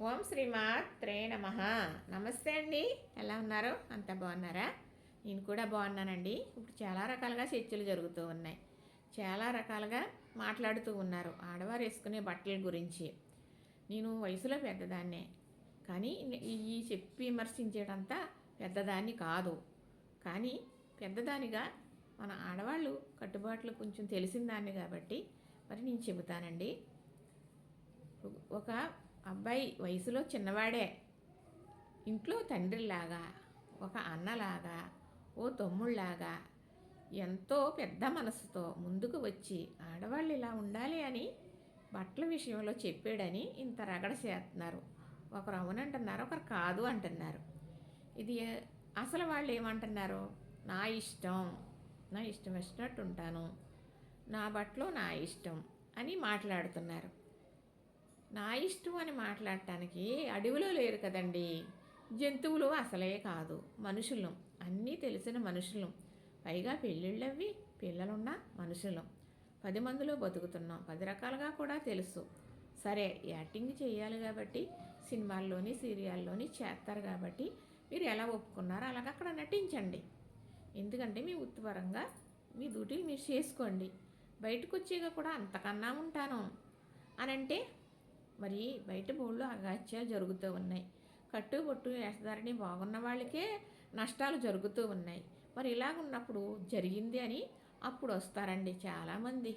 ఓం శ్రీమాత్రే నమ. నమస్తే అండి. ఎలా ఉన్నారు? అంత బాగున్నారా? నేను కూడా బాగున్నానండి. ఇప్పుడు చాలా రకాలుగా చర్చలు జరుగుతూ ఉన్నాయి. చాలా రకాలుగా మాట్లాడుతూ ఉన్నారు. ఆడవారు వేసుకునే బట్టల గురించి. నేను వయసులో పెద్దదాన్నే. కానీ ఈ చెప్పి విమర్శించేటంతా పెద్దదాన్ని కాదు. కానీ పెద్దదానిగా మన ఆడవాళ్ళు కట్టుబాట్లు కొంచెం తెలిసిన దాన్ని కాబట్టి మరి నేను చెబుతానండి. ఒక అబ్బాయి వయసులో చిన్నవాడే. ఇంట్లో తండ్రిలాగా ఒక అన్నలాగా ఓ తమ్ముళ్ళాగా ఎంతో పెద్ద మనసుతో ముందుకు వచ్చి ఆడవాళ్ళు ఇలా ఉండాలి అని బట్టల విషయంలో చెప్పాడని ఇంత రగడ చేస్తున్నారు. ఒకరు అవునంటున్నారు ఒకరు కాదు అంటున్నారు. ఇది అసలు వాళ్ళు ఏమంటున్నారు? నా ఇష్టం నా ఇష్టం వచ్చినట్టు ఉంటాను. నా బట్టలు నా ఇష్టం అని మాట్లాడుతున్నారు. నా ఇష్టం అని మాట్లాడటానికి అడవిలో లేరు కదండి. జంతువులు అసలే కాదు. మనుషులం. అన్నీ తెలిసిన మనుషులం. పైగా పెళ్ళిళ్ళవి పిల్లలున్న మనుషులం. పది మందిలో బతుకుతున్నాం. పది రకాలుగా కూడా తెలుసు. సరే యాక్టింగ్ చేయాలి కాబట్టి సినిమాల్లోని సీరియల్లోని చేస్తారు కాబట్టి మీరు ఎలా ఒప్పుకున్నారో అలాగ అక్కడ నటించండి. ఎందుకంటే మీ ఉత్పరంగా మీ డ్యూటీ మీరు చేసుకోండి. బయటకు వచ్చేగా కూడా అంతకన్నా ఉంటాను. అనంటే మరి బయట బోళ్ళు అగాత్యాలు జరుగుతూ ఉన్నాయి. కట్టుబొట్టు వేస్తారని బాగున్న వాళ్ళకే నష్టాలు జరుగుతూ ఉన్నాయి. మరి ఇలాగున్నప్పుడు జరిగింది అని అప్పుడు వస్తారండి చాలామంది.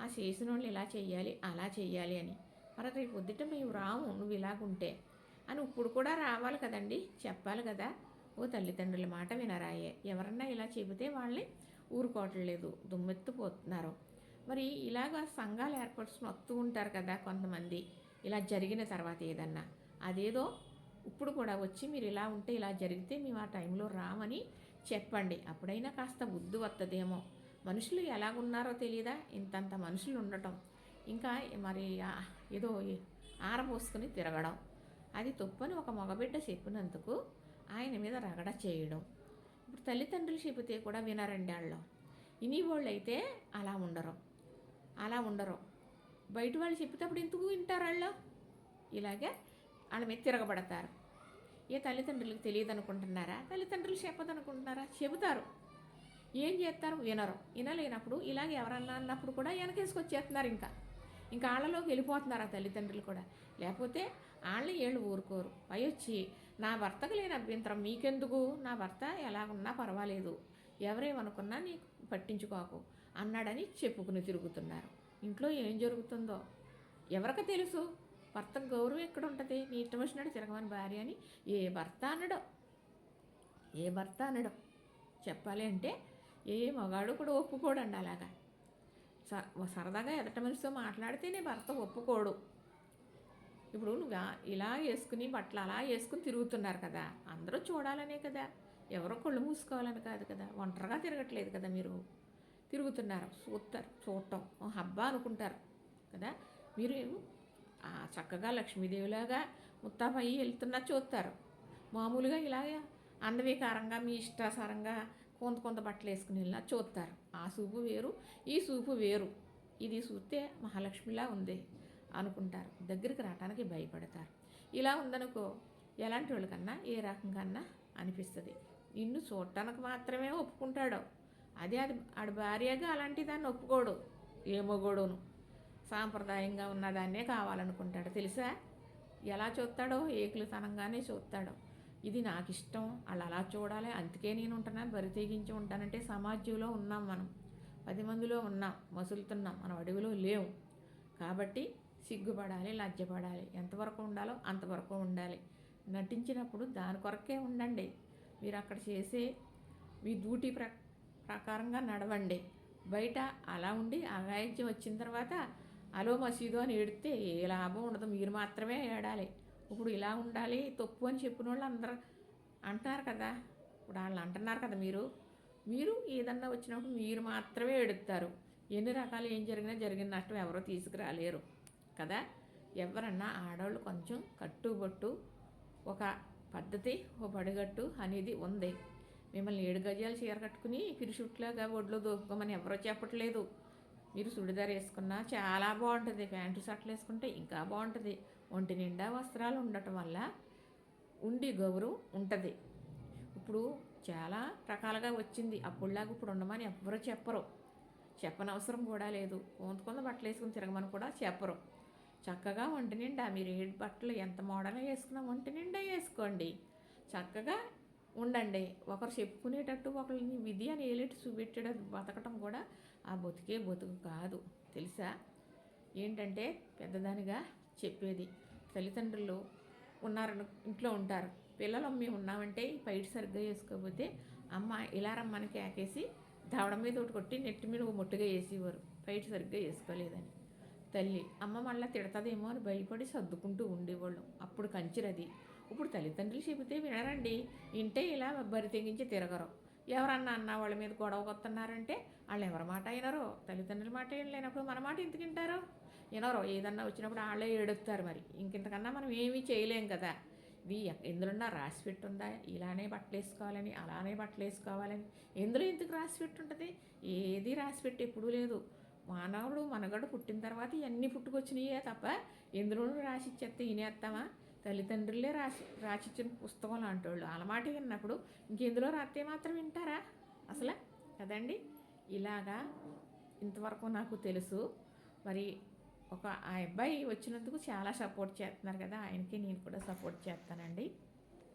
ఆ చేసిన వాళ్ళు ఇలా చెయ్యాలి అలా చెయ్యాలి అని. మరి రేపు పొద్దుట మేము రాము నువ్వు ఇలాగుంటే అని ఇప్పుడు కూడా రావాలి కదండి చెప్పాలి కదా. ఓ తల్లిదండ్రుల మాట వినరాయే. ఎవరన్నా ఇలా చెబితే వాళ్ళని ఊరుకోవట్లేదు దుమ్మెత్తిపోతున్నారు. మరి ఇలాగ సంఘాలు ఏర్పరుచుకుని వస్తూ ఉంటారు కదా కొంతమంది. ఇలా జరిగిన తర్వాత ఏదన్నా అదేదో ఇప్పుడు కూడా వచ్చి మీరు ఇలా ఉంటే ఇలా జరిగితే మేము ఆ టైంలో రామని చెప్పండి. అప్పుడైనా కాస్త బుద్ధి వస్తుందేమో మనుషులు ఎలాగున్నారో తెలియదా ఇంతంత మనుషులు ఉండటం. ఇంకా మరి ఏదో ఆరబోసుకుని తిరగడం. అది తప్పని ఒక మగబిడ్డ చెప్పినందుకు ఆయన మీద రగడ చేయడం. ఇప్పుడు తల్లిదండ్రులు చెబితే కూడా వినరండి వాళ్ళు ఇని వాళ్ళు అయితే అలా ఉండరు. అలా ఉండరు. బయట వాళ్ళు చెప్పేటప్పుడు ఎందుకు వింటారు వాళ్ళు? ఇలాగే వాళ్ళ మీద తిరగబడతారు. ఏ తల్లిదండ్రులకు తెలియదు అనుకుంటున్నారా? తల్లిదండ్రులు చెప్పదు అనుకుంటున్నారా? చెబుతారు. ఏం చేస్తారు? వినరు. వినలేనప్పుడు ఇలాగ ఎవరన్నా అన్నప్పుడు కూడా వెనకేసుకొచ్చేస్తున్నారు ఇంకా. ఇంకా వాళ్ళలోకి వెళ్ళిపోతున్నారు ఆ తల్లిదండ్రులు కూడా. లేకపోతే వాళ్ళు ఏళ్ళు ఊరుకోరు. పై వచ్చి నా భర్తకు లేని అభ్యంతరం మీకెందుకు? నా భర్త ఎలాగున్నా పర్వాలేదు. ఎవరేమనుకున్నా నీకు పట్టించుకోకు. అన్నాడని చెప్పుకుని తిరుగుతున్నారు. ఇంట్లో ఏం జరుగుతుందో? ఎవరికి తెలుసు? భర్త గౌరవం ఎక్కడ ఉంటుంది నీ ఇష్టం వచ్చినాడు తిరగమని భార్య అని ఏ భర్త అనడం. ఏ భర్త అనడం. చెప్పాలి అంటే ఏ మగాడు కూడా ఒప్పుకోడండి అలాగా. సరదాగా ఎదట మనిషితో మాట్లాడితేనే భర్త ఒప్పుకోడు. ఇప్పుడు నువ్వు ఇలా వేసుకుని బట్టలు అలా వేసుకుని తిరుగుతున్నారు కదా అందరూ చూడాలనే కదా. ఎవరో కళ్ళు మూసుకోవాలని కాదు కదా. ఒంటరిగా తిరగట్లేదు కదా మీరు. తిరుగుతున్నారు. చూస్తారు చూడటం. హబ్బా అనుకుంటారు. కదా? మీరు చక్కగా లక్ష్మీదేవిలాగా ముత్తాపయ్యి వెళ్తున్నా చూస్తారు. మామూలుగా ఇలాగే అందవికారంగా మీ ఇష్టాసారంగా కొంత కొంత బట్టలు వేసుకుని వెళ్ళినా చూస్తారు. ఆ సూపు వేరు ఈ సూపు వేరు. ఇది చూస్తే మహాలక్ష్మిలా ఉంది అనుకుంటారు. దగ్గరికి రావడానికి భయపడతారు. ఇలా ఉందనుకో ఎలాంటి వాళ్ళకన్నా ఏ రకంగా అనిపిస్తుంది. నిన్ను చూడటానికి మాత్రమే ఒప్పుకుంటాడు. అదే అది ఆడ భార్యగా అలాంటి దాన్ని ఒప్పుకోడు. ఏ మొగోడును సాంప్రదాయంగా ఉన్నదాన్నే కావాలనుకుంటాడు. తెలుసా? ఎలా చూస్తాడో? ఏకులతనంగానే చూస్తాడో. ఇది నాకు ఇష్టం వాళ్ళు అలా చూడాలి. అందుకే నేను ఉంటున్నాను బరి తెగించి ఉంటానంటే సమాజంలో ఉన్నాం మనం. పది మందిలో ఉన్నాం. మసులుతున్నాం. మనం అడవిలో లేవు. కాబట్టి సిగ్గుపడాలి లజ్జపడాలి. ఎంతవరకు ఉండాలో అంతవరకు ఉండాలి. నటించినప్పుడు దాని కొరకే ఉండండి. మీరు అక్కడ చేసే మీ డ్యూటీ ప్ర ప్రకారంగా నడవండి. బయట అలా ఉండి అగాయిత్యం వచ్చిన తర్వాత అలో మసీదు అని ఏడితే ఏ లాభం ఉండదు. మీరు మాత్రమే ఏడాలి. ఇప్పుడు ఇలా ఉండాలి తప్పు అని చెప్పిన వాళ్ళు అందరు అంటున్నారు కదా. ఇప్పుడు వాళ్ళు అంటున్నారు కదా మీరు. మీరు ఏదన్నా వచ్చినప్పుడు మీరు మాత్రమే ఎడుతారు. ఎన్ని రకాలు ఏం జరిగినా జరిగిన నష్టం ఎవరో తీసుకురాలేరు కదా. ఎవరన్నా ఆడవాళ్ళు కొంచెం కట్టుబొట్టు ఒక పద్ధతి ఓ పడిగట్టు అనేది ఉంది. మిమ్మల్ని ఏడు గజాలు చీర కట్టుకుని పిరుషుట్లాగా ఒడ్లో దోపుకోమని ఎవరో చెప్పట్లేదు. మీరు చుడిదార్ వేసుకున్నా చాలా బాగుంటుంది. ప్యాంటు షర్ట్లు వేసుకుంటే ఇంకా బాగుంటుంది. ఒంటి నిండా వస్త్రాలు ఉండటం వల్ల ఉండి గౌరవం ఉంటుంది. ఇప్పుడు చాలా రకాలుగా వచ్చింది. అప్పుడులాగా ఇప్పుడు ఉండమని ఎవ్వరూ చెప్పరు. చెప్పనవసరం కూడా లేదు. కొంత బట్టలు వేసుకుని తిరగమని కూడా చెప్పరు. చక్కగా ఒంటి నిండా మీరు ఏ బట్టలు ఎంత మోడల్గా వేసుకున్నా ఒంటి నిండా వేసుకోండి. చక్కగా ఉండండి. ఒకరు చెప్పుకునేటట్టు ఒకరిని విధి అని ఏలేటి చూపెట్టడం బతకటం కూడా ఆ బతికే బతుకు కాదు. తెలుసా? ఏంటంటే పెద్దదానిగా చెప్పేది తల్లిదండ్రులు ఉన్నారను ఇంట్లో ఉంటారు. పిల్లలు మేము ఉన్నామంటే ఈ సరిగ్గా వేసుకోకపోతే అమ్మ ఇలా రమ్మని కేకేసి దవడ మీద ఒకటి కొట్టి నెట్టి మీద ఒక ముట్టుగా వేసేవారు. పైట సరిగ్గా వేసుకోలేదని. తల్లి అమ్మ మళ్ళీ తిడతదేమో అని భయపడి సర్దుకుంటూ ఉండేవాళ్ళం. అప్పుడు కంచిరది ఇప్పుడు తల్లిదండ్రులు చెబితే వినరండి ఇంటే ఇలా బరి తెగించి తిరగరు. ఎవరన్నా అన్న వాళ్ళ మీద గొడవ కొత్తన్నారంటే వాళ్ళు ఎవరి మాట అయినారో తల్లిదండ్రుల మాట లేనప్పుడు మన మాట ఎందుకు వింటారో? వినరో. ఏదన్నా వచ్చినప్పుడు వాళ్ళే ఏడుస్తారు మరి. ఇంకింతకన్నా మనం ఏమీ చేయలేం కదా. ఇవి ఎందులో ఎందులోన్నా రాసి పెట్టుందా? ఇలానే బట్టలు వేసుకోవాలని అలానే బట్టలు వేసుకోవాలని ఎందులో ఎందుకు రాసి పెట్టుంటుంది? ఏది రాసి పెట్టి ఎప్పుడూ లేదు. మానవుడు మనగడు పుట్టిన తర్వాత ఇవన్నీ పుట్టుకొచ్చినాయే తప్ప ఎందులోనూ రాసి ఇచ్చేస్తే వినేస్తామా తల్లిదండ్రులే రాసి రాసిచ్చిన పుస్తకం లాంటి వాళ్ళు వాళ్ళ విన్నప్పుడు ఇంకెందులో రాస్తే మాత్రం వింటారా? అసలు? కదండి? ఇలాగా ఇంతవరకు నాకు తెలుసు. మరి ఒక ఆ అబ్బాయి వచ్చినందుకు చాలా సపోర్ట్ చేస్తున్నారు కదా ఆయనకి నేను కూడా సపోర్ట్ చేస్తానండి